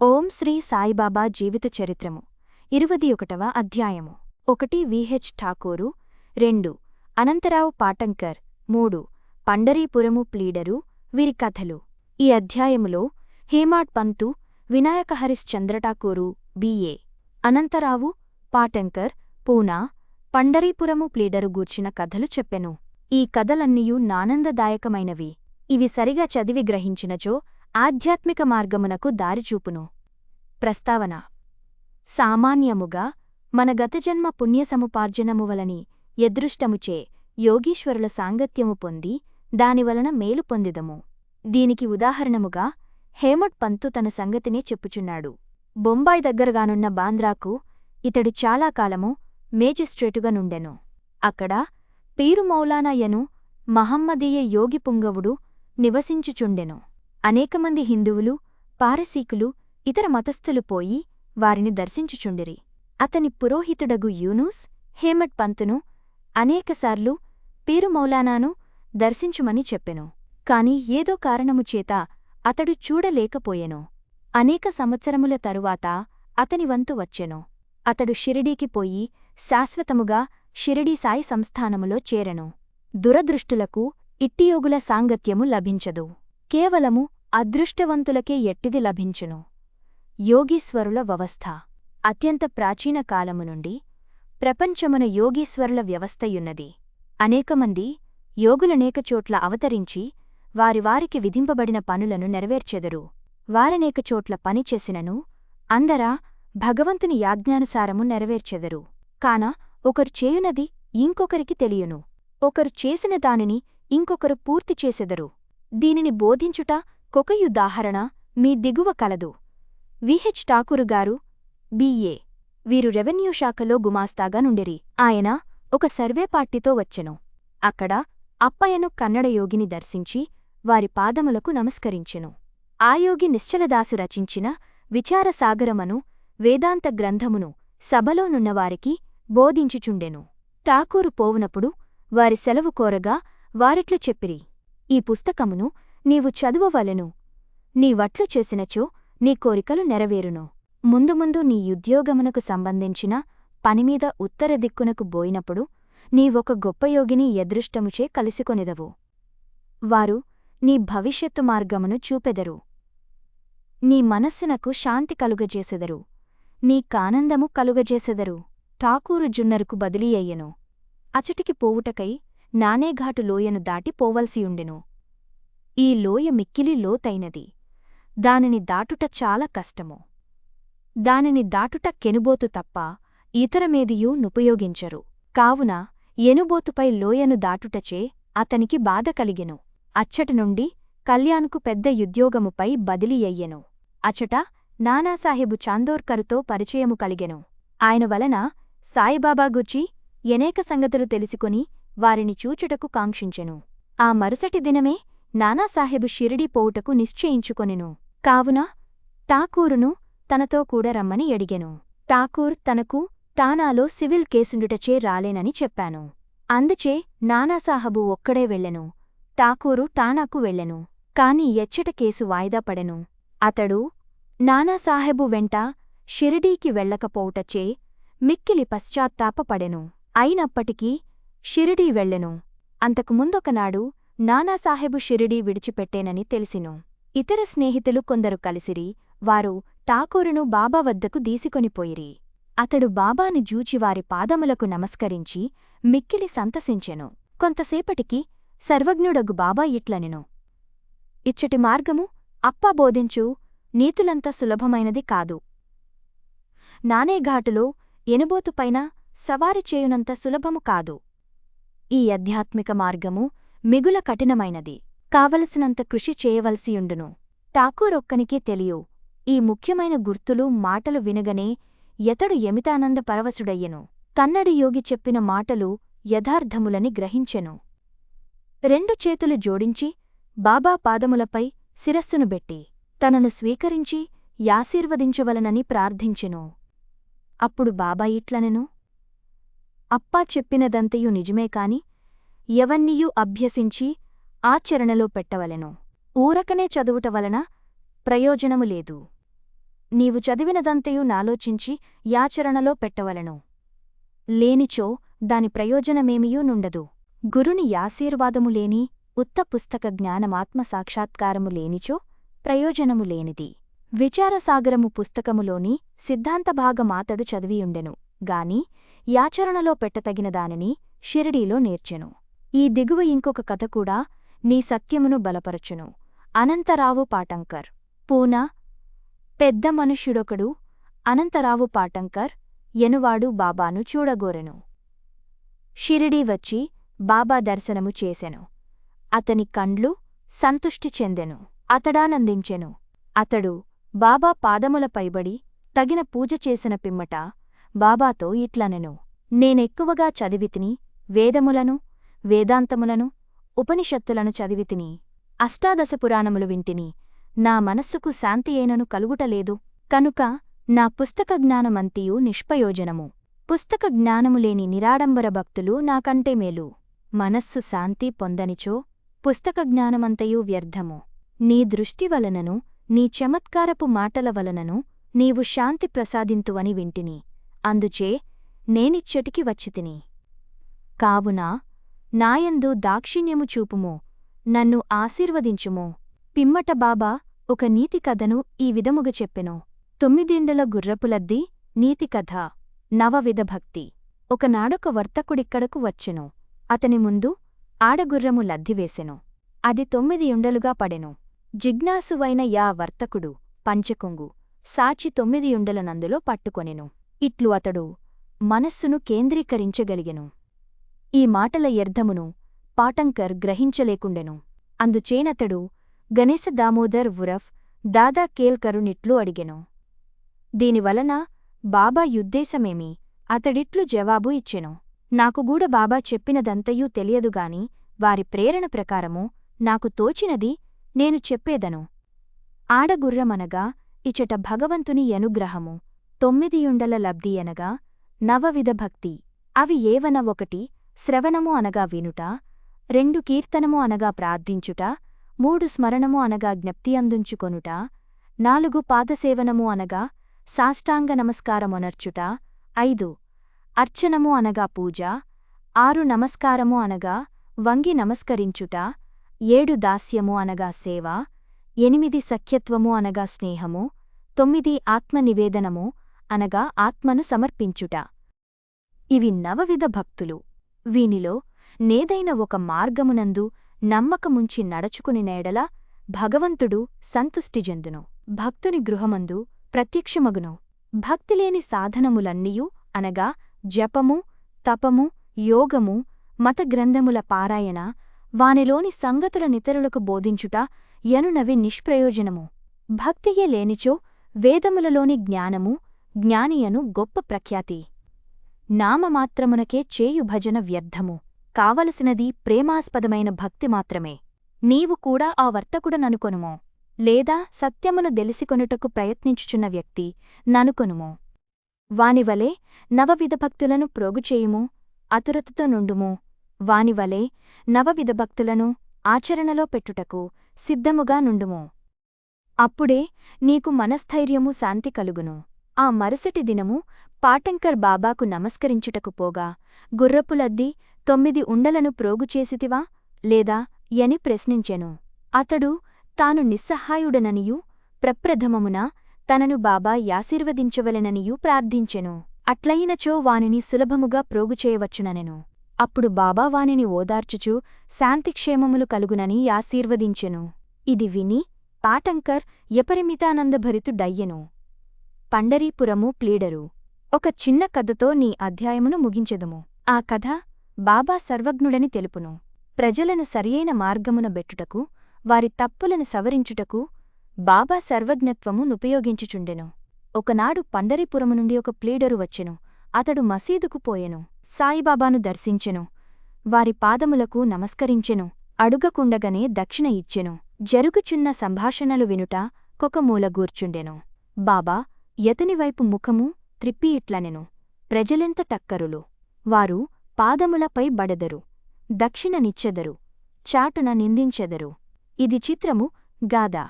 ఓం శ్రీ సాయిబాబా జీవిత చరిత్రము. ఇరువది ఒకటవ అధ్యాయము. ఒకటి విహెచ్ ఠాకూరు రెండు అనంతరావు పాటంకర్ మూడు పండరీపురము ప్లీడరు వీరి కథలు. ఈ అధ్యాయములో హేమాడ్ పంతు వినాయక హరిస్ చంద్రటాకూరు బిఏ అనంతరావు పాటంకర్ పూనా పండరీపురము ప్లీడరు గూర్చిన కథలు చెప్పెను. ఈ కథలన్నీయూ నానందదాయకమైనవి. ఇవి సరిగా చదివి గ్రహించినచో ఆధ్యాత్మిక మార్గమునకు దారిచూపును ప్రస్తావన. సామాన్యముగా మన గతజన్మ పుణ్యసముపార్జనము వలని యదృష్టముచే యోగీశ్వరుల సాంగత్యము పొంది దానివలన మేలు పొందిదము. దీనికి ఉదాహరణముగా హేమట్ పంతు తన సంగతినే చెప్పుచున్నాడు. బొంబాయి దగ్గరగానున్న బాంద్రాకు ఇతడు చాలా కాలము మేజిస్ట్రేటుగా నుండెను. అక్కడ పీరు మౌలానాయను మహమ్మదీయ యోగి పుంగవుడు నివసించుచుండెను. అనేకమంది హిందువులు పారసీకులు ఇతర మతస్థులు పోయి వారిని దర్శించుచుండిరి. అతని పురోహితుడగు యూనూస్ హేమట్ పంతును అనేకసార్లు పీరుమౌలానాను దర్శించుమని చెప్పెను. కాని ఏదో కారణము చేత అతడు చూడలేకపోయెను. అనేక సంవత్సరముల తరువాత అతని వంతు వచ్చెను. అతడు షిరిడీకి పోయి శాశ్వతముగా షిరిడీ సాయి సంస్థానములో చేరెను. దురదృష్టులకు ఇట్టియోగుల సాంగత్యము లభించదు. కేవలము అదృష్టవంతులకే ఎట్టిది లభించును? యోగీశ్వరుల వ్యవస్థ. అత్యంత ప్రాచీన కాలము నుండి ప్రపంచమున యోగీశ్వరుల వ్యవస్థయున్నది. అనేకమంది యోగులనేక చోట్ల అవతరించి వారివారికి విధింపబడిన పనులను నెరవేర్చెదరు. వారనేక చోట్ల పనిచేసినను అందరా భగవంతుని యాజ్ఞానుసారము నెరవేర్చెదరు. కాన ఒకరు చేయునది ఇంకొకరికి తెలియను. ఒకరు చేసిన దానిని ఇంకొకరు పూర్తి చేసెదరు. దీనిని బోధించుట కొకయుదాహరణ మీ దిగువ కలదు. విహెచ్ ఠాకూరుగారు బిఏ వీరు రెవెన్యూ శాఖలో గుమాస్తాగా నుండిరి. ఆయన ఒక సర్వే పార్టీతో వచ్చెను. అక్కడ అప్పయ్యను కన్నడయోగిని దర్శించి వారి పాదములకు నమస్కరించెను. ఆయోగి నిశ్చలదాసు రచించిన విచారసాగరమను వేదాంత గ్రంథమును సభలోనున్నవారికి బోధించుచుండెను. ఠాకూరు పోవునప్పుడు వారి సెలవు కోరగా వారిట్లు చెప్పిరి. ఈ పుస్తకమును నీవు చదువవలెను. నీ వట్లు చేసినచో నీ కోరికలు నెరవేరును. ముందు ముందు నీ ఉద్యోగమునకు సంబంధించిన పనిమీద ఉత్తర దిక్కునకు బోయినప్పుడు నీవొక గొప్పయోగిని ఎదృష్టముచే కలిసికొనిదవు. వారు నీ భవిష్యత్తు మార్గమును చూపెదరు. నీ మనస్సునకు శాంతి కలుగజేసెదరు. నీ కానందము కలుగజేసెదరు. ఠాకూరు జున్నరుకు బదిలీ అయ్యెను. అచటికి పోవుటకై నానేఘాటు లోయను దాటి పోవలసియుండెను. ఈ లోయ మిక్కిలి లోతైనది. దానిని దాటుట చాలా కష్టము. దానిని దాటుట కెనుబోతు తప్ప ఇతరమేదియూ నుపయోగించరు. కావున ఎనుబోతుపై లోయను దాటుటచే అతనికి బాధ కలిగెను. అచ్చటి నుండి కళ్యాణ్కు పెద్ద యుద్యోగముపై బదిలీ అయ్యెను. అచట నానాసాహెబు చాందోర్కరుతో పరిచయము కలిగెను. ఆయన వలన సాయిబాబా గుచి ఎనేక సంగతులు తెలుసుకుని వారిని చూచుటకు కాంక్షించెను. ఆ మరుసటి దినమే నానాసాహెబు షిరిడీ పోవుటకు నిశ్చయించుకొనెను. కావున ఠాకూరును తనతో కూడా రమ్మని అడిగెను. ఠాకూర్ తనకు టానాలో సివిల్ కేసుండుటచే రాలేనని చెప్పాను. అందుచే నానాసాహబు ఒక్కడే వెళ్ళెను. ఠాకూరు టానాకు వెళ్ళెను. కాని ఎచ్చట కేసు వాయిదా పడెను. అతడు నానాసాహెబు వెంట షిరిడీకి వెళ్ళకపోవుటచే మిక్కిలి పశ్చాత్తాపపడెను. అయినప్పటికీ షిరిడీ వెళ్ళెను. అంతకుముందొకనాడు నానాసాహెబు షిరిడీ విడిచిపెట్టేనని తెలిసిను. ఇతర స్నేహితులు కొందరు కలిసిరి వారు ఠాకూరును బాబా వద్దకు దీసికొనిపోయిరి అతడు బాబాను జూచివారి పాదములకు నమస్కరించి మిక్కిలి సంతసించెను. కొంతసేపటికి సర్వజ్ఞుడగు బాబా ఇట్లనెను. ఇచ్చటి మార్గము అప్పా బోధించు నీతులంత సులభమైనది కాదు. నానేఘాటులో ఎనుబోతుపైన సవారి చేయునంత సులభము కాదు. ఈ ఆధ్యాత్మిక మార్గము మిగుల కఠినమైనది. కావలసినంత కృషి చేయవలసియుండును. ఠాకూరొక్కనికే తెలియు. ఈ ముఖ్యమైన గుర్తులు మాటలు వినగనే ఎతడు ఎమితానంద పరవశుడయ్యెను. కన్నడి యోగి చెప్పిన మాటలు యథార్థములని గ్రహించెను. రెండు చేతులు జోడించి బాబా పాదములపై శిరస్సును బెట్టి తనను స్వీకరించి యాశీర్వదించవలనని ప్రార్థించెను. అప్పుడు బాబా ఇట్లనెను? అప్పా చెప్పినదంతయు నిజమే కాని ఎవన్నియూ అభ్యసించి ఆచరణలో పెట్టవలెను. ఊరకనే చదువుట వలన ప్రయోజనము లేదు. నీవు చదివినదంతయు నాలోచించి యాచరణలో పెట్టవలను. లేనిచో దాని ప్రయోజనమేమియూ నుండదు. గురుని యాశీర్వాదము లేని ఉత్త పుస్తక జ్ఞానమాత్మ సాక్షాత్కారము లేనిచో ప్రయోజనము లేనిది. విచారసాగరము పుస్తకములోని సిద్ధాంతభాగమాతడు చదివియుండెను గాని యాచరణలో పెట్టతగిన దానిని షిరిడీలో నేర్చెను. ఈ దిగువ ఇంకొక కథ కూడా నీ సత్యమును బలపరచును. అనంతరావు పాటంకర్. పూనా. పెద్ద మనుష్యుడొకడు అనంతరావు పాటంకర్ ఎనువాడు బాబాను చూడగోరెను. షిరిడీ వచ్చి బాబా దర్శనము చేసెను. అతని కండ్లు సంతుష్టి చెందెను. అతడానందించెను. అతడు బాబా పాదముల పైబడి తగిన పూజ చేసిన పిమ్మట బాబాతో ఇట్లనెను. నేనెక్కువగా చదివితిని వేదములను వేదాంతములను ఉపనిషత్తులను చదివితిని అష్టాదశ పురాణములు వింటిని నా మనస్సుకు శాంతి ఏనను కలుగుటలేదు. కనుక నా పుస్తక జ్ఞానమంతియు నిష్పయోజనము. పుస్తక జ్ఞానము లేని నిరాడంబర భక్తులు నాకంటే మేలు. మనస్సు శాంతి పొందనిచో పుస్తక జ్ఞానమంతయు వ్యర్థము. నీ దృష్టి వలనను నీ చమత్కారపు మాటల వలనను నీవు శాంతి ప్రసాదింతువని వింటిని. అందుచే నేనిచ్చటికి వచ్చితిని కావున నాయందు దాక్షిణ్యము చూపుము నన్ను ఆశీర్వదించుము. పిమ్మట బాబా ఒక నీతి కథను ఈ విధముగ చెప్పెను. తొమ్మిదిండల గుర్రపులద్ది నీతి కథ నవవిధ భక్తి. ఒకనాడొక వర్తకుడిక్కడకు వచ్చెను. అతని ముందు ఆడగుర్రము లద్దివేసెను అది తొమ్మిది యుండలుగా పడెను. జిజ్ఞాసువైన యా వర్తకుడు పంచకొంగు సాచి తొమ్మిది యుండలనందులో పట్టుకొనెను. ఇట్లు అతడు మనస్సును కేంద్రీకరించగలిగెను. ఈ మాటల యర్ధమును పాటంకర్ గ్రహించలేకుండెను. అందుచేనతడు గణేశ దామోదర్ ఉరఫ్ దాదా కేల్కరునిట్లు అడిగెను. దీనివలన బాబా యుద్దేశమేమి అతడిట్లు జవాబు ఇచ్చెను. నాకుగూడ బాబా చెప్పినదంతయూ తెలియదుగాని వారి ప్రేరణ ప్రకారము నాకు తోచినది నేను చెప్పేదను. ఆడగుర్రమనగా ఇచట భగవంతుని యనుగ్రహము తొమ్మిదియుండల లబ్ధియనగా నవవిధ భక్తి. అవి ఏవన ఒకటి? శ్రవణము అనగా వినుట రెండు కీర్తనము అనగా ప్రార్థించుట మూడు స్మరణము అనగా జ్ఞప్తి అందుంచుకొనుట నాలుగు పాదసేవనము అనగా సాష్టాంగ నమస్కారమొనర్చుట ఐదు అర్చనము అనగా పూజ ఆరు నమస్కారము అనగా వంగి నమస్కరించుట ఏడు దాస్యము అనగా సేవ ఎనిమిది సఖ్యత్వము అనగా స్నేహము తొమ్మిది ఆత్మనివేదనము అనగా ఆత్మను సమర్పించుట. ఇవి నవవిధ భక్తులు. వీనిలో నేదైన ఒక మార్గమునందు నమ్మకముంచి నడచుకుని నేడల భగవంతుడు సంతుష్టిజందును భక్తుని గృహమందు ప్రత్యక్షమగును. భక్తిలేని సాధనములన్నీయు అనగా జపము తపము యోగము మతగ్రంథముల పారాయణ వానిలోని సంగతుల నితరులకు బోధించుట ఎనునవి నిష్ప్రయోజనము. భక్తియే లేనిచో వేదములలోని జ్ఞానము జ్ఞానియను గొప్ప ప్రఖ్యాతి. నామమాత్రమునకే చేయు భజన వ్యర్థము. కావలసినది ప్రేమాస్పదమైన భక్తి మాత్రమే. నీవు కూడా ఆ వర్తకుడననుకొనుమో. లేదా సత్యమును దెలిసికొనుటకు ప్రయత్నించుచున్న వ్యక్తి ననుకొనుమో. వానివలే నవవిధభక్తులను ప్రోగుచేయుము అతురతతో నుండుము. వానివలే నవవిధభక్తులను ఆచరణలో పెట్టుటకు సిద్ధముగా నుండుము. అప్పుడే నీకు మనస్థైర్యము శాంతి కలుగును. ఆ మరుసటి దినము పాటంకర్ బాబాకు నమస్కరించుటకు పోగా గుర్రపులద్ది తొమ్మిది ఉండలను ప్రోగుచేసితివా లేదా యని ప్రశ్నించెను. అతడు తాను నిస్సహాయుడననియూ ప్రప్రథమమున తనను బాబా యాశీర్వదించవలెననియూ ప్రార్థించెను. అట్లయినచో వానిని సులభముగా ప్రోగుచేయవచ్చుననెను. అప్పుడు బాబా వానిని ఓదార్చుచు శాంతిక్షేమములు కలుగునని యాశీర్వదించెను. ఇది విని పాటంకర్ ఎపరిమితానందభరితుడయ్యెను. పండరీపురము ప్లీడరు. ఒక చిన్న కథతో నీ అధ్యాయమును ముగించెదము. ఆ కథ బాబా సర్వజ్ఞుడని తెలుపును. ప్రజలను సరియైన మార్గమున బెట్టుటకు వారి తప్పులను సవరించుటకు బాబా సర్వజ్ఞత్వము నుపయోగించుచుండెను. ఒకనాడు పండరిపురము నుండి ఒక ప్లీడరు వచ్చెను. అతడు మసీదుకు పోయెను. సాయిబాబాను దర్శించెను. వారి పాదములకు నమస్కరించెను. అడుగకుండగనే దక్షిణ ఇచ్చెను. జరుగుచున్న సంభాషణలు వినుట కొకమూల గూర్చుండెను. బాబా యతనివైపు ముఖము త్రిప్పి ఇట్లనెను ప్రజలెంత టక్కరులు. వారు పాదములపై బడెదరు. దక్షిణ నిచ్చెదరు. చాటున నిందించెదరు. ఇది చిత్రము గాదా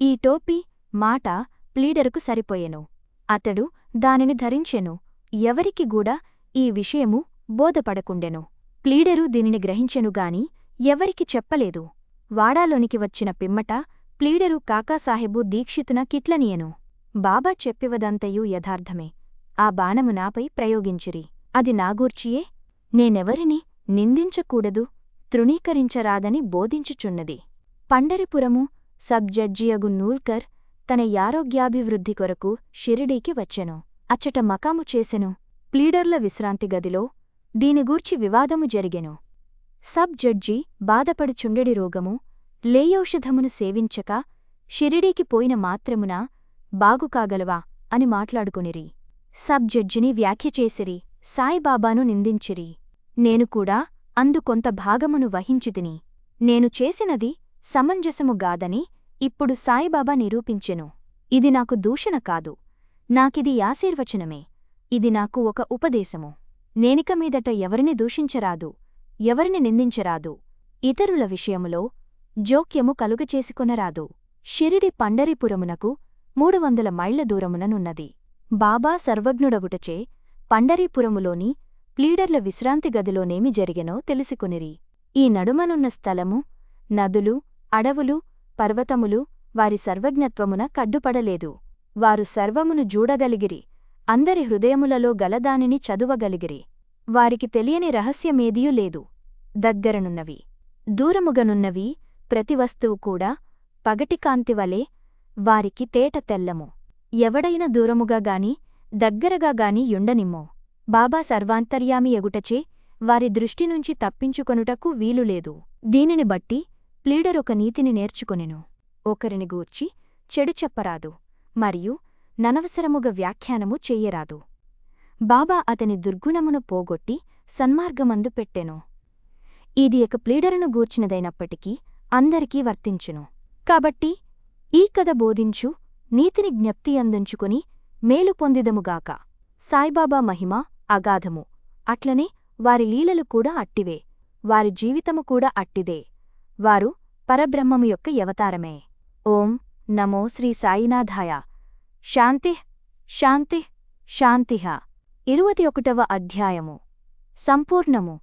ఈ టోపీ మాట ప్లీడరుకు సరిపోయెను. అతడు దానిని ధరించెను. ఎవరికి గూడా ఈ విషయము బోధపడకుండెను. ప్లీడరు దీనిని గ్రహించెనుగాని ఎవరికి చెప్పలేదు. వాడాలోనికి వచ్చిన పిమ్మట ప్లీడరు కాకాసాహెబు దీక్షితున కిట్లనియెను. బాబా చెప్పివదంతయు యథార్థమే. ఆ బాణము నాపై ప్రయోగించిరి. అది నాగూర్చియే నేనెవరిని నిందించకూడదు తృణీకరించరాదని బోధించుచున్నది. పండరిపురము సబ్ జడ్జియగు నూల్కర్ తన యారోగ్యాభివృద్ధి కొరకు షిరిడీకి వచ్చెను. అచ్చట మకాము చేసెను. ప్లీడర్ల విశ్రాంతి గదిలో దీనిగూర్చి వివాదము జరిగెను. సబ్ జడ్జి బాధపడుచుండెడి రోగము లేయౌషధమును సేవించక షిరిడీకి పోయిన మాత్రమున బాగుకాగలవా అని మాట్లాడుకునిరి. సబ్ జడ్జిని వ్యాఖ్యచేసిరి సాయిబాబాను నిందించిరి. నేను కూడా అందు కొంత భాగమును వహించితిని నేను చేసినది సమంజసముగాదని ఇప్పుడు సాయిబాబా నిరూపించెను. ఇది నాకు దూషణ కాదు నాకిది ఆశీర్వచనమే ఇది నాకు ఒక ఉపదేశము. నేనిక మీదట ఎవరిని దూషించరాదు ఎవరిని నిందించరాదు ఇతరుల విషయములో జోక్యము కలుగచేసుకొనరాదు షిరిడి పండరిపురమునకు మూడు వందల మైళ్ళ దూరముననున్నది. బాబా సర్వజ్ఞుడగుటచే పండరీపురములోని ప్లీడర్ల విశ్రాంతి గదిలోనేమి జరిగెనో తెలుసుకునిరి. ఈ నడుమనున్న స్థలము నదులు అడవులు పర్వతములు వారి సర్వజ్ఞత్వమున కడ్డుపడలేదు. వారు సర్వమును జూడగలిగిరి అందరి హృదయములలో గలదానిని చదువగలిగిరి. వారికి తెలియని రహస్యమేదియూ లేదు. దగ్గరనున్నవి దూరముగనున్నవి ప్రతి వస్తువు కూడా పగటికాంతివలే వారికి తేట తెల్లము. ఎవడైన దూరముగా గాని దగ్గరగా గాని యుండనిమ్మో. బాబా సర్వాంతర్యామి ఎగుటచే వారి దృష్టి నుంచి తప్పించుకొనుటకు వీలులేదు దీనిని బట్టి ప్లీడరొక నీతిని నేర్చుకొనెను. ఒకరిని గూర్చి చెడు చెప్పరాదు మరియు ననవసరముగ వ్యాఖ్యానము చెయ్యరాదు. బాబా అతని దుర్గుణమును పోగొట్టి సన్మార్గమందు పెట్టెను. ఇది ఒక ప్లీడరును గూర్చినదైనప్పటికీ అందరికీ వర్తించును. కాబట్టి ఈ కథ బోధించు నీతిని జ్ఞప్తి అందించుకుని మేలు పొందిదముగాక. సాయిబాబా మహిమ అగాధము. అట్లనే వారి లీలలు కూడా అట్టివే. వారి జీవితము కూడా అట్టిదే. వారు పరబ్రహ్మము యొక్క యవతారమే. ఓం నమో శ్రీ సాయినాథాయ. శాంతి శాంతి శాంతిహ ఇరువది ఒకటవ అధ్యాయము. సంపూర్ణము.